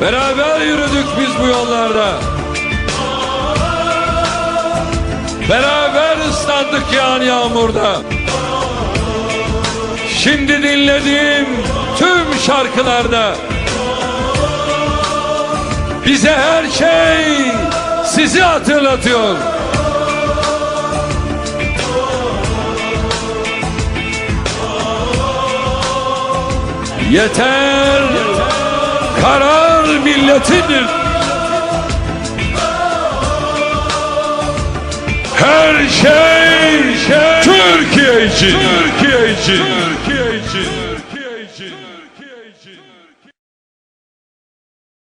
Beraber yürüdük biz bu yollarda. Beraber ıslandık yağan yağmurda. Şimdi dinlediğim tüm şarkılarda bize her şey sizi hatırlatıyor. Yeter, karar milletindir. Her şey, Türkiye için. Türkiye için. Türkiye için. Türkiye için. Türkiye için.